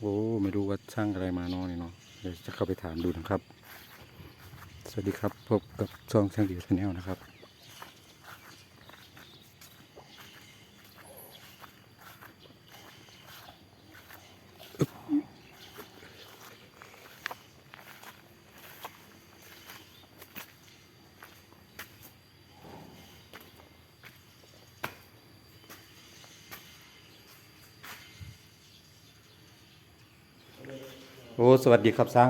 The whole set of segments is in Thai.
โอ้ไม่รู้ว่าช่างอะไรมาเนาะนี่เนาะเดี๋ยวจะเข้าไปถามดูนะครับ สวัสดีครับพบกับช่องช่างดีชาแนลนะครับ โอ้สวัสดีครับสร้าง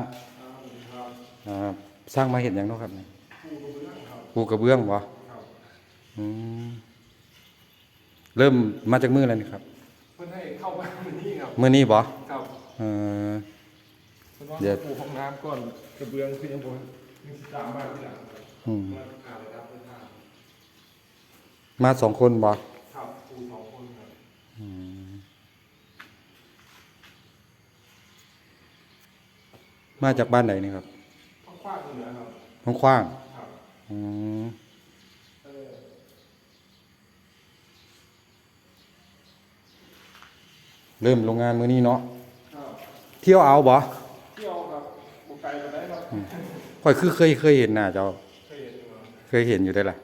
อ่าสร้างมาเห็นอย่างเนาะครับนี่ปูกระเบื้องวะอืมเริ่มมาจากมือแล้วนี่ครับเพื่อนให้เข้ามาวันนี้ครับมือนี้บ่ครับเออเพื่อนว่าเดี๋ยวปูห้องน้ำก่อนกระเบื้องคือยังบ่ยังสิตามบ้านที่หลังครับอืมมาอ่านเลยครับเพื่อนห้ามาสองคนบ่ ครับปูสองคนครับ อืม มาจากบ้านไหนนี่ครับข้างขว้างเหนือครับห้องขว้างครับอืมเออเริ่มโรงงานมือนี้เนาะครับเที่ยวเอาบ่เที่ยวครับบุกไกลไปได้ครับค่อยคือเคยเคยเห็นหน้าเจ้า เคยเห็นอยู่ครับเคยเห็นอยู่ได้ล่ะ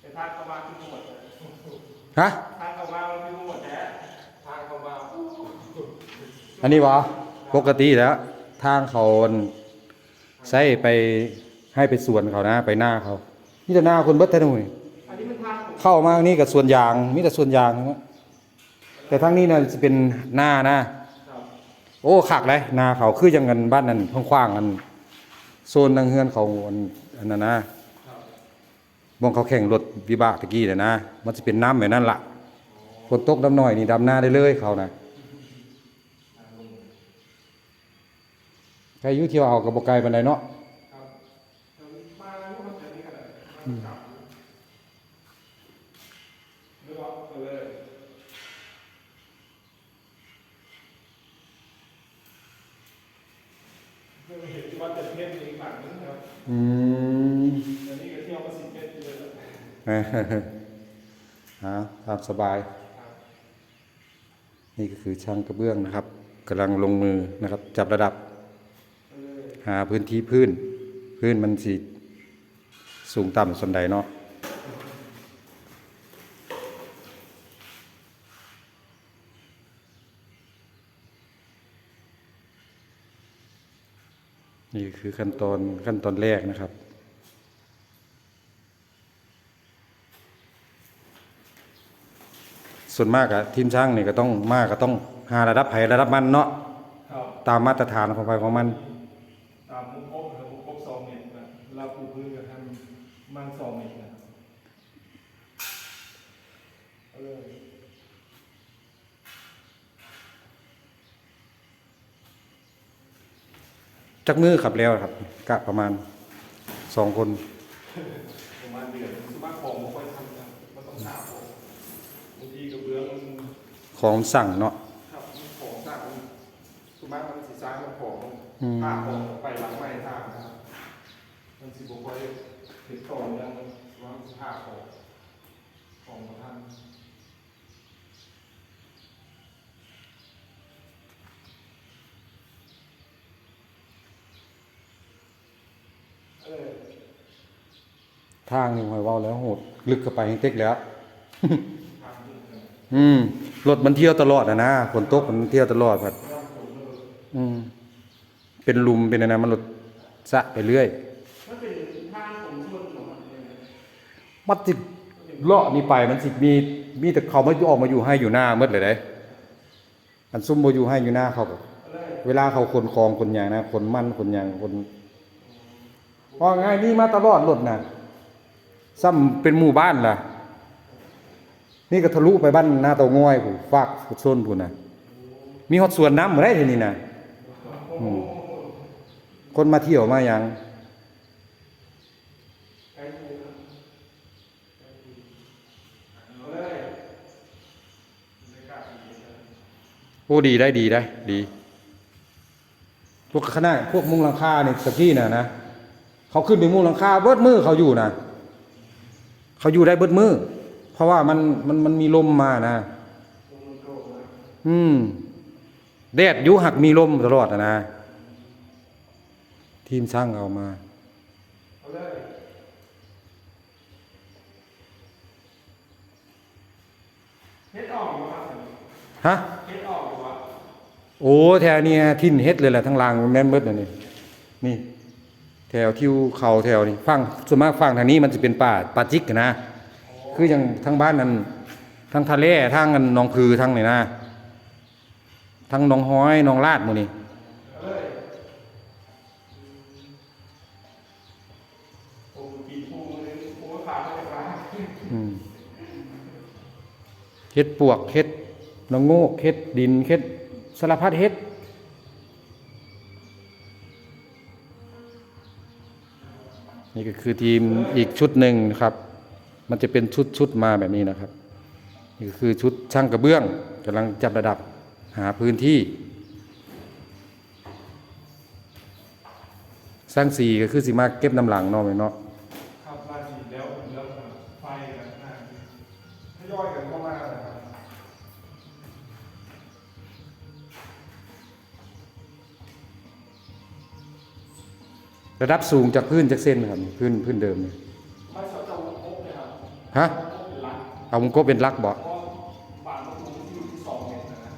แต่ทางเข้ามาคือหมดเลยฮะทางเข้ามามันคือหมดแท้ทางเข้ามาอันนี้วะ ปกติแล้วทางเขาใช้ไปให้ไปสวนเขานะ ไปหน้าเขามีแต่หน้าคนเบิดแท้หนุ่ยเข้ามานี่กับส่วนยางมีแต่ส่วนยางแต่ทางนี้น่ะจะเป็นหน้านะโอ้ขักเลยหน้าเขาคือจังกันบ้านนั้นข้างๆกันโซนทางเฮือนเขาอันนั้นนะบมองเขาแข่งรถวิบากตะกี้น่ะนะ มันจะเป็นน้ำแบบนั้นล่ะฝนตกน้ำหน่อยนี่ดำหน้าได้เลยเขานะ ใครอยุ่เที่ยวเอากับบกไกลบันไดเนาะครับมาแล้วมันจะนี่กันเลยกลับเลือกไปเลยเพื่อเห็นที่วัดจะเทพอีกฝั่งนึงครับอืมอันนี้ก็เที่ยวมาสิบเมตรเลยแล้วฮะตามสบาย นี่ก็คือช่างกระเบื้องนะครับกำลังลงมือนะครับ จับระดับ หาพื้นที่พื้น พื้นมันสีสูงต่ำส่วนใดเนาะนี่คือขั้นตอนขั้นตอนแรกนะครับ ส่วนมากอะทีมช่างนี่ก็ต้องมากก็ต้องหาระดับไผ่ระดับมันเนาะครับตามมาตรฐานของไฟของมัน ตามมุกครบครับมุกครบสองเมตรนะเราปูพื้นกับทำ มันสองเมตรนะเอาเลยจักมือขับแล้วครับ กะประมาณสองคนประมาณเดือนสมาของไม่ค่อยทำนะมันต้องหาของบางทีกระเบื้องมันของสั่งเนาะครับมันของสร้างสมามันสีซ้ายมันของอืมผ้าของไปหลังไม่ท่านะครับมันสิบกว่า เห็นต่อยังว่ามันผ้าของของของท่านเออทางนี่หอยเว้าแล้วโหดลึกเข้าไปยังเต็กแล้วทางที่หนึ่งอืมรถมันเที่ยวตลอดอะนะฝนตกมันเที่ยวตลอดครับร่างผมเลยอืมเป็นลุมเป็นอะไรมันรถสะไปเรื่อย มันเป็นทางของชนของมันเอง มันสิเลาะนี่ไปมันสิมีมีแต่เขามาออกมาอยู่ให้อยู่หน้าหมดเลยเด้อันซุ่มบ่อยู่ให้อยู่หน้าเขาเลยเวลาเขาขนของขนอย่างนะขนมันขนอย่างขนว่าง่ายนี่มาตลอดรถนะซ้ำเป็นหมู่บ้านล่ะ นี่ก็ทะลุไปบ้านหน้าเตาง่อยผู้ฝากโซนผูนะมีฮอดสวนน้ำบ่ได้ทีนี้นะคนมาเที่ยวมาหยัง ใกล้มือครับเอาเลยไม่กล้าดีเลย โอ้ดีได้ดีได้ดีพวกคณะพวกมุงหลังคาเนี่ยตะกี้น่ะนะเขาขึ้นไปมุงหลังคาเบิดมือเขาอยู่น่ะเขาอยู่ได้เบิดมือเพราะว่ามันมันมันมีลมมานะลงมือโกรธนะอืมแดดอยู่หักมีลมตลอดอะนะทีมช่างเอามาเอาเลยเฮ็ดออกมาครับฮะเฮ็ดออกมา โอ้แถวเนี้ทิ่นเฮ็ดเลยแหละทั้งลางแม่นเบิดน่ะนี่นี่ แถวทิวเขาแถวนี้ฝั่งส่วนมากฝั่งทางนี้มันจะเป็นป่าป่าจิกอะนะคืออย่างทั้งบ้านนั้นทั้งทะเลทั้งอันหนองพือทั้งนี่นะทั้งหนองห้อยหนองลาดหมู่นี่เอาเลยผมปีปูเลยปูก็ขาดไปจากร้านอืมเฮ็ดปวกเฮ็ดหนองโงกเฮ็ดดินเฮ็ด สารพัดเฮ็ดนี่ก็คือทีมอีกชุดหนึ่งนะครับ มันจะเป็นชุดชุดมาแบบนี้นะครับ นี่ก็คือชุดช่างกระเบื้องกำลังจับระดับหาพื้นที่ สร้างสีก็คือสีมาเก็บน้ำหลังเนาะแม่เนาะ ระดับสูงจากพื้นจากเส้นครับพื้นพื้นเดิมเนี่ยไม่สอดเจ้าพบเลยครับฮะพบเป็นหลักเอาวงกบเป็นลักบ่เพราะบานประตูที่อยู่ที่สองเมตรนะนะ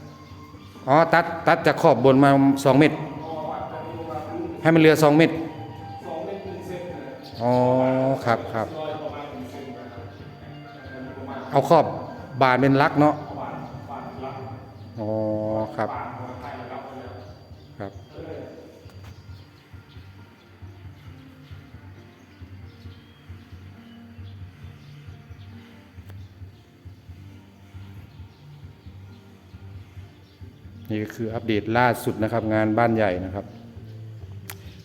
อ๋อตัดตัดจากขอบบนมาสองเมตรพอบานตอนนี้ลงมาพื้นให้มันเหลือสองเมตรสองเมตรหนึ่งเซนนะอ๋อครับครับลอยประมาณหนึ่งเซนนะครับอันนี้ประมาณเอาขอบบานเป็นลักเนาะบานบานหลักอ๋อครับบานของไทยระดับ นี่ก็คืออัปเดตล่าสุดนะครับ งานบ้านใหญ่นะครับ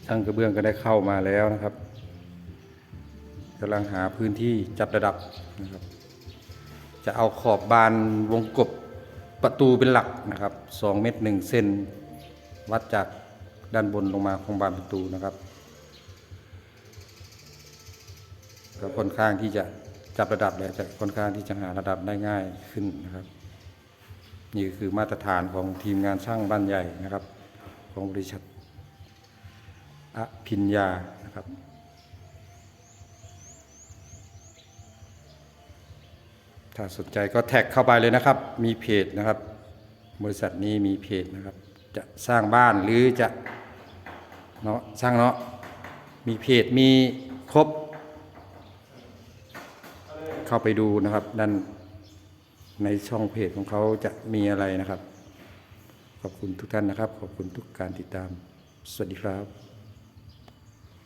ช่างกระเบื้องก็ได้เข้ามาแล้วนะครับกำลังหาพื้นที่จับระดับนะครับ จะเอาขอบบานวงกบประตูเป็นหลักนะครับ2เมตร1เซนวัดจากด้านบนลงมาของบานประตูนะครับก็ค่อนข้างที่จะจับระดับแล้วจะค่อนข้างที่จะหาระดับได้ง่ายขึ้นนะครับ นี่คือมาตรฐานของทีมงานช่างบ้านใหญ่นะครับ ของบริษัทอภิญญานะครับถ้าสนใจก็แท็กเข้าไปเลยนะครับ มีเพจนะครับ บริษัทนี้มีเพจนะครับ จะสร้างบ้านหรือจะเนาะสร้างเนาะมีเพจมีครบ เข้าไปดูนะครับด้าน ในช่องเพจของเขาจะมีอะไรนะครับ ขอบคุณทุกท่านนะครับ ขอบคุณทุกการติดตาม สวัสดีครับ